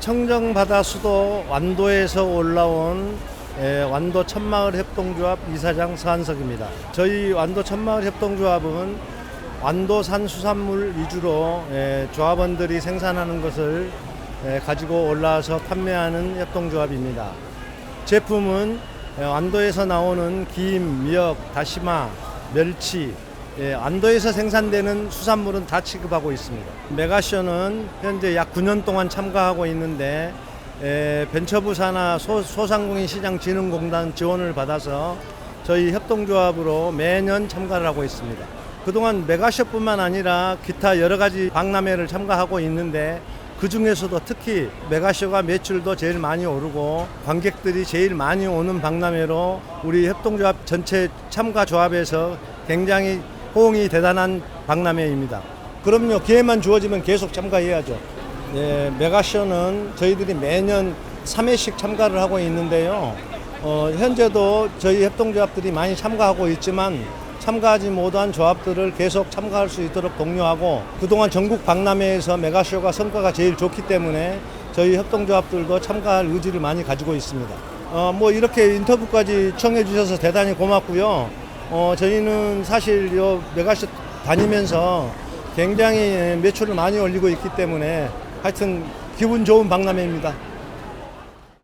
청정바다 수도 완도에서 올라온 에, 완도 천마을 협동조합 이사장 서한석입니다. 저희 완도 천마을 협동조합은 완도산 수산물 위주로 에, 조합원들이 생산하는 것을 에, 가지고 올라와서 판매하는 협동조합입니다. 제품은 에, 완도에서 나오는 김, 미역, 다시마, 멸치, 예, 안도에서 생산되는 수산물은 다 취급하고 있습니다. 메가쇼는 현재 약 9년 동안 참가하고 있는데 에, 벤처부 산하 소, 소상공인 시장 진흥공단 지원을 받아서 저희 협동조합으로 매년 참가를 하고 있습니다. 그동안 메가쇼뿐만 아니라 기타 여러 가지 박람회를 참가하고 있는데 그 중에서도 특히 메가쇼가 매출도 제일 많이 오르고 관객들이 제일 많이 오는 박람회로 우리 협동조합 전체 참가 조합에서 굉장히 호응이 대단한 박람회입니다. 그럼요 기회만 주어지면 계속 참가해야죠. 네, 메가쇼는 저희들이 매년 3회씩 참가를 하고 있는데요. 어, 현재도 저희 협동조합들이 많이 참가하고 있지만 참가하지 못한 조합들을 계속 참가할 수 있도록 독려하고 그동안 전국 박람회에서 메가쇼가 성과가 제일 좋기 때문에 저희 협동조합들도 참가할 의지를 많이 가지고 있습니다. 어, 뭐 이렇게 인터뷰까지 청해 주셔서 대단히 고맙고요. 어, 저희는 사실 요 메가쇼 다니면서 굉장히 매출을 많이 올리고 있기 때문에 하여튼 기분 좋은 박람회입니다.